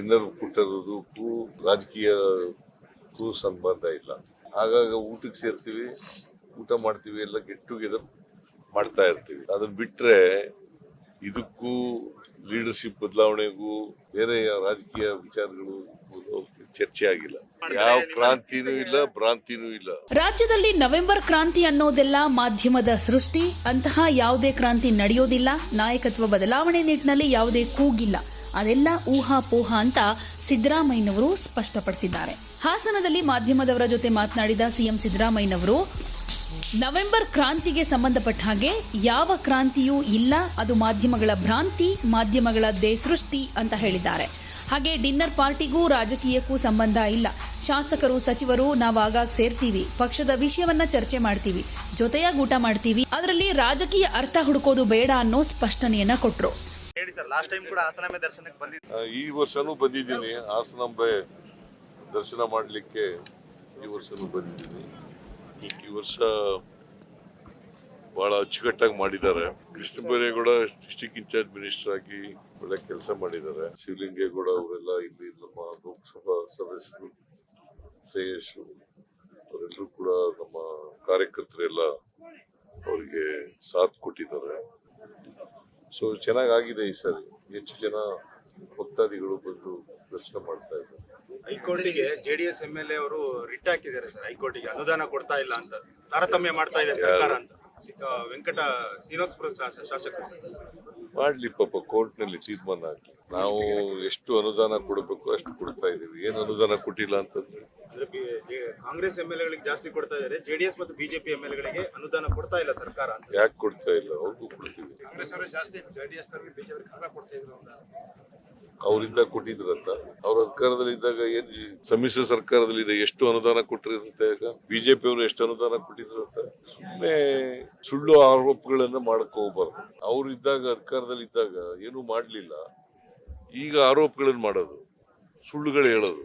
Dinner ಕೊಟ್ಟಿರೋದಕ್ಕೂ ರಾಜಕೀಯಕ್ಕೂ ಸಂಬಂಧ ಇಲ್ಲ. ಆಗಾಗ ಊಟಕ್ಕೆ ಸೇರ್ತೀವಿ, ಊಟ ಮಾಡ್ತೀವಿ, ಎಲ್ಲ ಗೆಟ್ ಟುಗೆದರ್ ಮಾಡ್ತಾ ಇರ್ತೀವಿ. ಅದನ್ನ ಬಿಟ್ರೆ ಇದಕ್ಕೂ ಲೀಡರ್ಶಿಪ್ ಬದಲಾವಣೆಗೂ ಬೇರೆ ರಾಜಕೀಯ ವಿಚಾರಗಳು ಚರ್ಚೆ ಆಗಿಲ್ಲ. ಯಾವ ಕ್ರಾಂತಿನೂ ಇಲ್ಲ, ಭ್ರಾಂತಿನೂ ಇಲ್ಲ. ರಾಜ್ಯದಲ್ಲಿ ನವೆಂಬರ್ ಕ್ರಾಂತಿ ಅನ್ನೋದೆಲ್ಲ ಮಾಧ್ಯಮದ ಸೃಷ್ಟಿ. ಅಂತಹ ಯಾವುದೇ ಕ್ರಾಂತಿ ನಡೆಯೋದಿಲ್ಲ. ನಾಯಕತ್ವ ಬದಲಾವಣೆ ನಿಟ್ಟಿನಲ್ಲಿ ಯಾವುದೇ ಕೂಗಿಲ್ಲ. ಅದೆಲ್ಲ ಊಹಾಪೋಹ ಅಂತ ಸಿದ್ದರಾಮಯ್ಯನವರು ಸ್ಪಷ್ಟಪಡಿಸಿದ್ದಾರೆ. ಹಾಸನದಲ್ಲಿ ಮಾಧ್ಯಮದವರ ಜೊತೆ ಮಾತನಾಡಿದ ಸಿಎಂ ಸಿದ್ದರಾಮಯ್ಯನವರು, ನವೆಂಬರ್ ಕ್ರಾಂತಿಗೆ ಸಂಬಂಧಪಟ್ಟ ಹಾಗೆ ಯಾವ ಕ್ರಾಂತಿಯೂ ಇಲ್ಲ, ಅದು ಮಾಧ್ಯಮಗಳ ಭ್ರಾಂತಿ, ಮಾಧ್ಯಮಗಳದ್ದೇ ಸೃಷ್ಟಿ ಅಂತ ಹೇಳಿದ್ದಾರೆ. ಹಾಗೆ ಡಿನ್ನರ್ ಪಾರ್ಟಿಗೂ ರಾಜಕೀಯಕ್ಕೂ ಸಂಬಂಧ ಇಲ್ಲ. ಶಾಸಕರು, ಸಚಿವರು ನಾವು ಆಗಾಗ ಸೇರ್ತೀವಿ, ಪಕ್ಷದ ವಿಷಯವನ್ನ ಚರ್ಚೆ ಮಾಡ್ತೀವಿ, ಜೊತೆಯಾಗಿ ಊಟ ಮಾಡ್ತೀವಿ. ಅದರಲ್ಲಿ ರಾಜಕೀಯ ಅರ್ಥ ಹುಡುಕೋದು ಬೇಡ ಅನ್ನೋ ಸ್ಪಷ್ಟನೆಯನ್ನ ಕೊಟ್ರು. ಈ ವರ್ಷನೂ ಬಂದಿದ್ದೀನಿ. ಹಾಸನಾಂಬೆ ದರ್ಶನ ಮಾಡಲಿಕ್ಕೆ ಈ ವರ್ಷನೂ ಬಂದಿದ್ದೀನಿ. ಈ ವರ್ಷ ಬಹಳ ಅಚ್ಚುಕಟ್ಟಾಗಿ ಮಾಡಿದ್ದಾರೆ. Krishna Byregowda district incharge minister ಆಗಿ ಒಳ್ಳೆ ಕೆಲಸ ಮಾಡಿದ್ದಾರೆ. ಶಿವಲಿಂಗೇಗೌಡ ಅವರೆಲ್ಲ ಇಲ್ಲಿ ನಮ್ಮ ಲೋಕಸಭಾ ಸದಸ್ಯರು ಶ್ರೇಯಸ್ ಅವರೆಲ್ಲರೂ ಕೂಡ ನಮ್ಮ ಕಾರ್ಯಕರ್ತರೆಲ್ಲ ಅವರಿಗೆ ಸಾಥ್ ಕೊಟ್ಟಿದ್ದಾರೆ. ಸೊ ಚೆನ್ನಾಗಾಗಿದೆ ಈ ಸಾರಿ. ಹೆಚ್ಚು ಜನ ಭಕ್ತಾದಿಗಳು ಬಂದು ದರ್ಶನ ಮಾಡ್ತಾ ಇದ್ದಾರೆ. ಹೈಕೋರ್ಟಿಗೆ ಜೆಡಿಎಸ್ ಎಂ ಎಲ್ ಎ ಅವರು ರಿಟ್ ಹಾಕಿದ್ದಾರೆ ಸರ್ ಹೈಕೋರ್ಟಿಗೆ. ಅನುದಾನ ಕೊಡ್ತಾ ಇಲ್ಲ ಅಂತ. ತಾರತಮ್ಯ ಮಾಡ್ತಾ ಇದೆ ಸರ್ಕಾರ ಅಂತ. ವೆಂಕಟ ಶ್ರೀನಿವಾಸಪುರ ಶಾಸಕ ಶಾಸಕರು. ಸರ್. ಮಾಡ್ಲಿ ಪಾಪ ಕೋರ್ಟ್ನಲ್ಲಿ ತೀರ್ಮಾನ ಆಗ್ಲಿ ನಾವು ಎಷ್ಟು ಅನುದಾನ ಕೊಡಬೇಕು ಅಷ್ಟು ಕೊಡ್ತಾ ಇದೀವಿ ಏನು ಅನುದಾನ ಕೊಟ್ಟಿಲ್ಲ ಅಂತಂದ್ರೆ? ಕಾಂಗ್ರೆಸ್ ಎಂ ಎಲ್ ಎಗಳಿಗೆ ಜಾಸ್ತಿ ಕೊಡ್ತಾ ಇದ್ದಾರೆ. ಜೆಡಿಎಸ್ ಮತ್ತು ಬಿಜೆಪಿ ಎಂ ಎಲ್ ಎಗಳಿಗೆ ಅನುದಾನ ಕೊಡ್ತಾ ಇಲ್ಲ ಸರ್ಕಾರ ಅಂತ. ಯಾಕೆ ಕೊಡ್ತಾ ಇಲ್ಲ? ಅವ್ರಿಗೂ ಕೊಡ್ತೀವಿ. ಕಾಂಗ್ರೆಸ್ ಅವರು ಜಾಸ್ತಿ ಜೆಡಿಎಸ್ ಬಿಜೆಪಿ ಕಡಿಮೆ ಕೊಡ್ತಾ ಇದ್ರು ಅಂತ. ಅವರಿಂದ ಕೊಟ್ಟಿದ್ರಂತ. ಅವ್ರ ಅಧಿಕಾರದಲ್ಲಿ ಇದ್ದಾಗ ಏನ್ ಸಮ್ಮಿಶ್ರ ಸರ್ಕಾರದಲ್ಲಿ ಇದೆ? ಎಷ್ಟು ಅನುದಾನ ಕೊಟ್ಟಿರಂತೆ ಈಗ? ಬಿಜೆಪಿ ಅವರು ಎಷ್ಟು ಅನುದಾನ ಕೊಟ್ಟಿದ್ರಂತ? ಸುಮ್ಮನೆ ಸುಳ್ಳು ಆರೋಪಗಳನ್ನ ಮಾಡಕ್ ಹೋಗ್ಬಾರ್ದು. ಅವ್ರು ಇದ್ದಾಗ ಅಧಿಕಾರದಲ್ಲಿ ಇದ್ದಾಗ ಏನು ಮಾಡ್ಲಿಲ್ಲ. ಈಗ ಆರೋಪಗಳನ್ನ ಮಾಡೋದು. ಸುಳ್ಳುಗಳು ಹೇಳೋದು.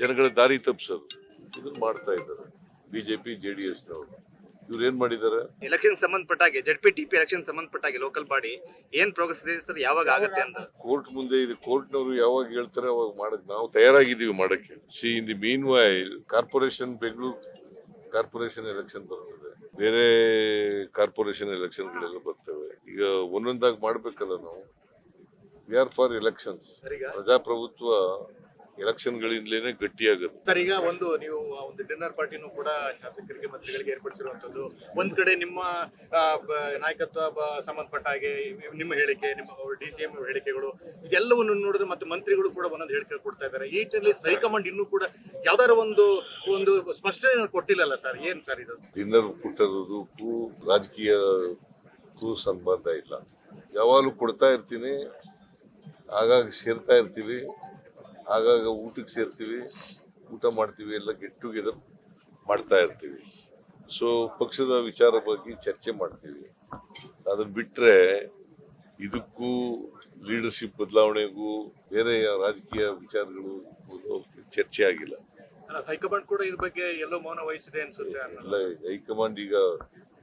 ಜನಗಳ ದಾರಿ ತಪ್ಪಿಸೋದು ಇದನ್ನ ಮಾಡ್ತಾ ಇದ್ದಾರೆ. ಬಿಜೆಪಿ ಜೆಡಿಎಸ್ ನವರು. ಇವ್ರು ಏನ್ ಮಾಡಿದ್ದಾರೆ election ಸಂಬಂಧಪಟ್ಟಾಗೆ Z P T P election ಸಂಬಂಧಪಟ್ಟಾಗೆ local body ಏನ್ ಪ್ರೋಗ್ರೆಸ್ ಇದೆ ಸರ್ ಯಾವಾಗ ಆಗುತ್ತೆ ಅಂತ? ಕೋರ್ಟ್ ಮುಂದೆ ಇದೆ ಕೋರ್ಟ್ನವರು ಯಾವಾಗ ಹೇಳ್ತಾರೆ ಅವಾಗ ಮಾಡಕ್ ನಾವು ತಯಾರಾಗಿದ್ದೀವಿ ಮಾಡಕ್ಕೆ. See in the meanwhile corporation Bengaluru corporation election ಬರ್ತದೆ. ಬೇರೆ ಕಾರ್ಪೊರೇಷನ್ ಎಲೆಕ್ಷನ್ಗಳೆಲ್ಲ ಬರ್ತವೆ. ಈಗ ಒಂದೊಂದಾಗಿ ಮಾಡ್ಬೇಕಲ್ಲ ನಾವು. ವಿ ಆರ್ ಫಾರ್ ಎಲೆಕ್ಷನ್ಸ್ ಪ್ರಜಾಪ್ರಭುತ್ವ ಎಲೆಕ್ಷನ್ಗಳಿಂದಲೇ ಗಟ್ಟಿಯಾಗುತ್ತೆ ಸರ್ ಈಗ ಒಂದು ನೀವು ಒಂದು ಡಿನ್ನರ್ ಪಾರ್ಟಿನೂ ಕೂಡ ಶಾಸಕರಿಗೆ ಮಂತ್ರಿಗಳಿಗೆ ಏರ್ಪಡಿಸಿರುವಂತದ್ದು ಒಂದ್ ಕಡೆ ನಿಮ್ಮ ಆ, ಬ- ನಾಯಕತ್ವ ಬ- ಸಂಬಂಧಪಟ್ಟ ಹಾಗೆ ನಿಮ್ಮ ಹೇಳಿಕೆ ನಿಮ್ಮ ಡಿ ಸಿ ಎಂ ಹೇಳಿಕೆಗಳು ಇದೆಲ್ಲವನ್ನು ನೋಡಿದ್ರೆ ಮತ್ತೆ ಮಂತ್ರಿಗಳು ಕೂಡ ಒಂದೊಂದು ಹೇಳಿಕೆ ಕೊಡ್ತಾ ಇದ್ದಾರೆ. ಈ ನಿಟ್ಟಿನಲ್ಲಿ ಹೈಕಮಾಂಡ್ ಇನ್ನೂ ಕೂಡ ಯಾವ್ದಾರ ಒಂದು ಒಂದು ಸ್ಪಷ್ಟನೆ ಕೊಟ್ಟಿಲ್ಲಲ್ಲ ಸರ್? ಏನ್ ಸರ್ ಇದು? ಡಿನ್ನರ್ ಕೊಟ್ಟಿರೋದಕ್ಕೂ ರಾಜಕೀಯಕ್ಕೂ ಸಂಬಂಧ ಇಲ್ಲ. ಯಾವಾಗಲೂ ಕೊಡ್ತಾ ಇರ್ತೀನಿ ಆಗಾಗ ಸೇರ್ತಾ ಇರ್ತೀವಿ. ಆಗಾಗ ಊಟಕ್ಕೆ ಸೇರ್ತೀವಿ ಊಟ ಮಾಡ್ತೀವಿ ಎಲ್ಲ ಗೆಟ್ ಟುಗೆದರ್ ಮಾಡ್ತಾ ಇರ್ತೀವಿ. ಸೊ ಪಕ್ಷದ ವಿಚಾರ ಬಗ್ಗೆ ಚರ್ಚೆ ಮಾಡ್ತೀವಿ. ಅದು ಬಿಟ್ಟರೆ ಇದಕ್ಕೂ ಲೀಡರ್ಶಿಪ್ ಬದಲಾವಣೆಗೂ ಬೇರೆ ರಾಜಕೀಯ ವಿಚಾರಗಳು ಚರ್ಚೆ ಆಗಿಲ್ಲ. ಹೈಕಮಾಂಡ್ ಕೂಡ ಇದ್ರ ಬಗ್ಗೆ ಎಲ್ಲೋ ಮೌನ ವಹಿಸಿದೆ ಅನ್ಸುತ್ತೆ ಹೈಕಮಾಂಡ್ ಈಗ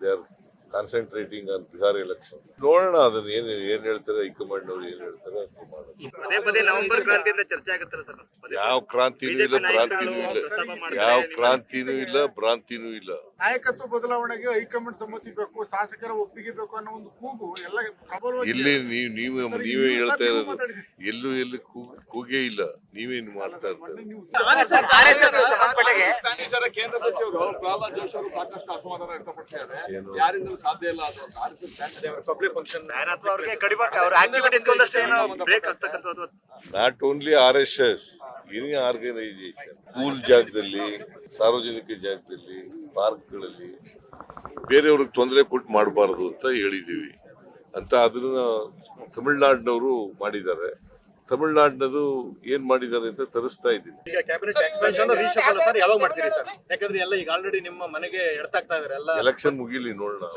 they are concentrating on Bihar election ನೋಡೋಣ ಅದನ್ನ ಏನ್ ಏನ್ ಹೇಳ್ತಾರೆ ಹೈಕಮಾಂಡ್ ಅವ್ರು ಏನ್ ಹೇಳ್ತಾರೆ ಅದ್ನ ಮಾಡೋಣ. ಪದೇ ಪದೇ ನವೆಂಬರ್ ಕ್ರಾಂತಿಯಿಂದ ಚರ್ಚೆ ಆಗುತ್ತಲ್ಲ ಸರ್? ಯಾವ ಕ್ರಾಂತಿನೂ ಇಲ್ಲ ಭ್ರಾಂತಿನೂ ಇಲ್ಲ. ಯಾವ ಕ್ರಾಂತಿನೂ ಇಲ್ಲ ಭ್ರಾಂತಿನೂ ಇಲ್ಲ. ನಾಯಕತ್ವ ಬದಲಾವಣೆಗೆ ಹೈಕಮಾಂಡ್ ಸಮ್ಮತಿ ಬೇಕು ಶಾಸಕರ ಒಪ್ಪಿಗೆ ಬೇಕು ಅನ್ನೋ ಒಂದು ಕೂಗು ಎಲ್ಲ ಇಲ್ಲಿ ನೀವು ನೀವೇ ನೀವು ಹೇಳ್ತಾ ಇರೋದು ಎಲ್ಲೂ ಎಲ್ಲಿ ಕೂಗ್- ಕೂಗೇ ಇಲ್ಲ. ನೀವೇನು ಮಾಡ್ತಾ ಇರ್ತಾರೆ ಕೇಂದ್ರ ಸಚಿವರು ಪ್ರಹ್ಲಾದ್ ಜೋಶಿ ಅವರು ಸಾಕಷ್ಟು ಅಸಮಾಧಾನ ವ್ಯಕ್ತಪಡಿಸಿದ್ದಾರೆ ಏನು? ಸಾಧ್ಯ ಇಲ್ಲ ಅದು ಅಂತ R S S public function ಅಥವಾ ಅವ್ರಿಗೆ ಕಡಿಮೆ ಅವ್ರ ಆಕ್ಟಿವಿಟೀಸ್ ಒಂದಷ್ಟು ಏನೋ ಬ್ರೇಕ್ ಆಗ್ತಕ್ಕಂಥದ್ದು not only R S S any organisation school ಜಾಗದಲ್ಲಿ ಸಾರ್ವಜನಿಕ ಜಾಗದಲ್ಲಿ ಪಾರ್ಕ್ಗಳಲ್ಲಿ ಬೇರೆಯವ್ರಿಗೆ ತೊಂದರೆ ಕೊಟ್ಟು ಮಾಡಬಾರದು ಅಂತ ಹೇಳಿದೀವಿ ಅಂತ ಅದನ್ನ ತಮಿಳ್ನಾಡಿನವರು ಮಾಡಿದ್ದಾರೆ. ತಮಿಳ್ನಾಡಿನದು ಏನ್ ಮಾಡಿದ್ದಾರೆ ಅಂತ ತರಿಸ್ತಾ ಇದ್ದೀನಿ. ಈಗ ಕ್ಯಾಬಿನೆಟ್ ಎಕ್ಸ್ಪೆನ್ಷನ್ ರೀಶಫಲ್ ಸರ್ ಯಾವಾಗ ಮಾಡ್ತೀರಿ ಸರ್ ಯಾಕಂದ್ರೆ ಎಲ್ಲ ಈಗ ಆಲ್ರೆಡಿ ನಿಮ್ಮ ಮನೆಗೆ ಎಡ್ತಾಗ್ತಾ ಇದಾರೆ ಎಲ್ಲ ಎಲೆಕ್ಷನ್ ಮುಗಿಲಿ ನೋಡೋಣ.